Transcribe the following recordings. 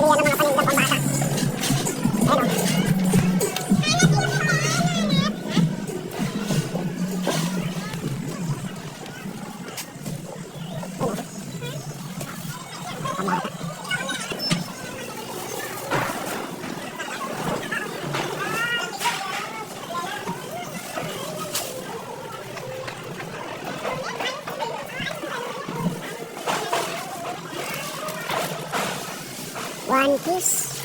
divisoria ko lang bilihan ng mga One piece.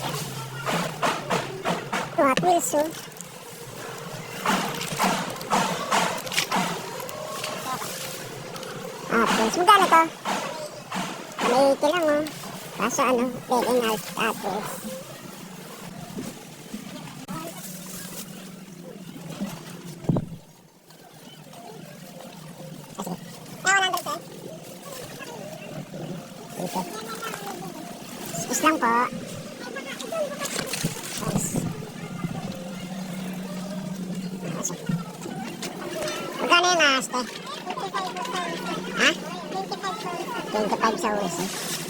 Hot Wheels, oh. Wheels. Magkano to? May lang, oh. Kaso ano, pwedeng Hot Hot Wheels. Ah, sige. Ah, 100 eh. Dito. Excuse lang po. Thanks. Magkano yung ahas, te? Ha? 25 sa US, eh.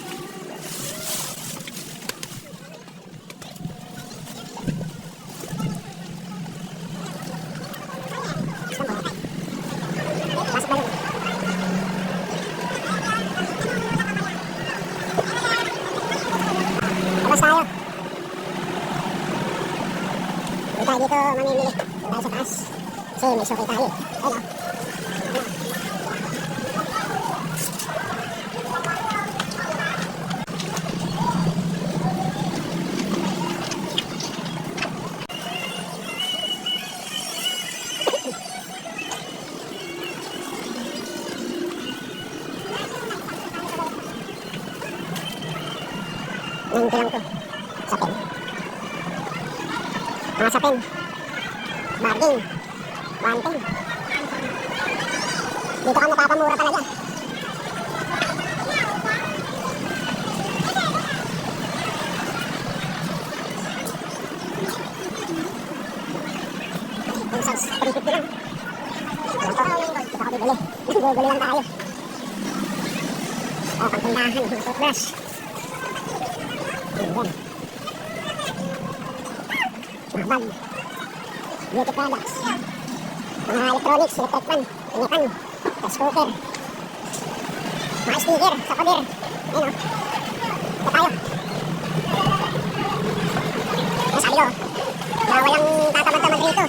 Suki tayo. Ayun o. Nanti lang to. Sapin. Mga. Banting. Dito ka mapapamura talaga. Sa 350 lang. Ano to? Dito ako bibili. Bibili lang tayo. Oh, pagtindahan. Mga. Ayan. Mga. Beauty products. Mga electronics, electric fan, inipan, gas cooker. Mga sticker sa pader. Ayan o. Ito tayo. Ang sabi ko, na walang tatamad-tamad rito.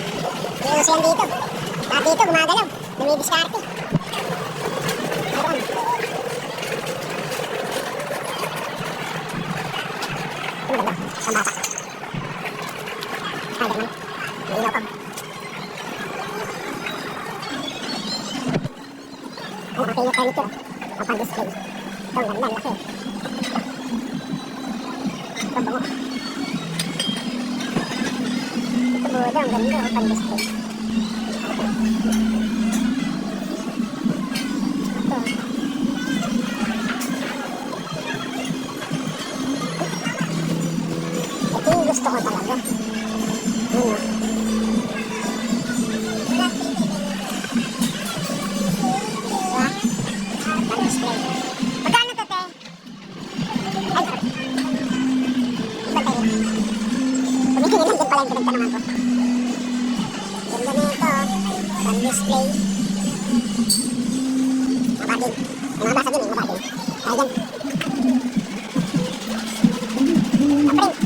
Yung siyan dito. Lahat dito gumagalaw. Dumidiskarte. Meron. Ano ba? Pambata. Spider-Man. May ilaw pa. Ano, okay yung furniture. Ang pang-display. Ito, ang ganda, ang laki. Ito, bango. Ito, budo, ang ganda, ang Kapring. Ay,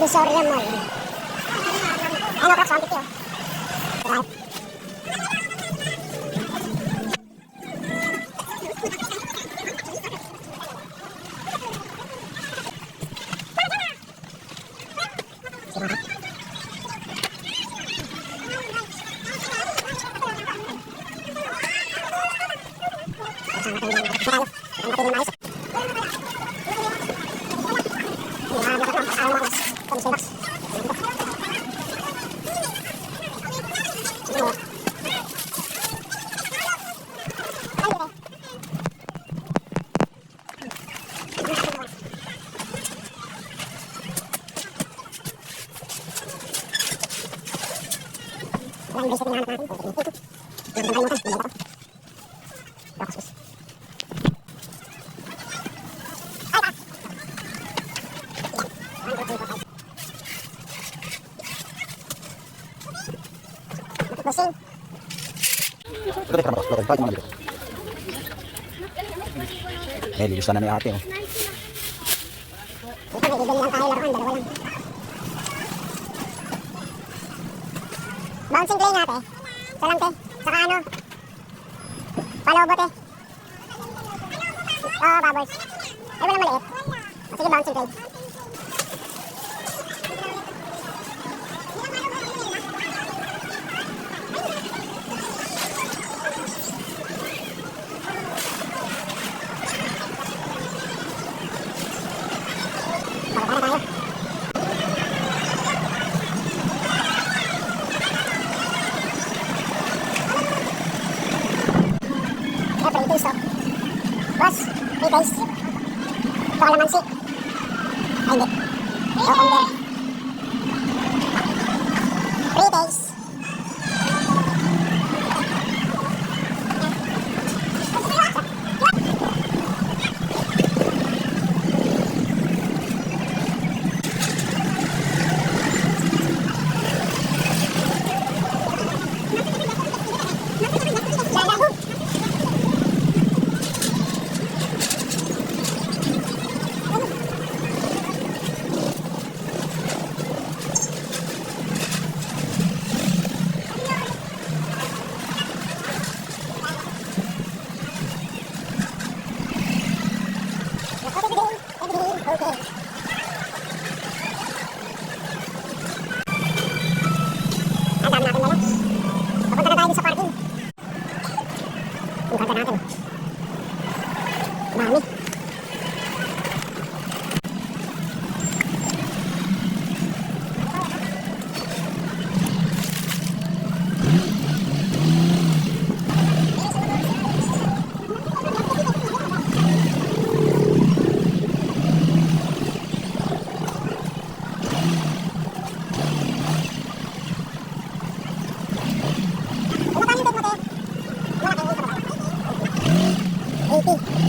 deshorda molt bé. Walang Ito tayo trabaho. Lokal yung mga dito. Eh, lilis na ate. Oh. Bouncing play. Ito lang, te. Saka ano? Palobo, te. Oo, bubbles. Ay, walang maliit. Sige, bouncing play. Baba na tayo. Eh, pre-taste, oh. Boss, pre-taste. Ito kalamansi.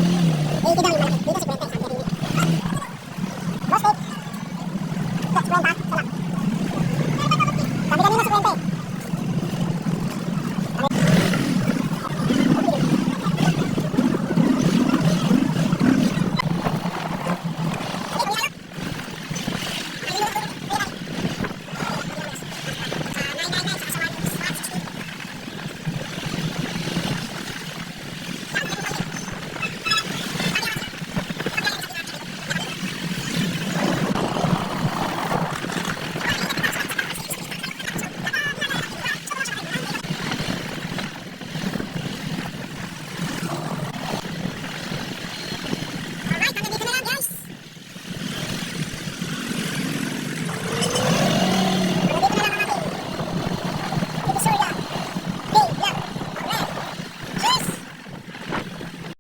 えー、普段まで満たしてくれて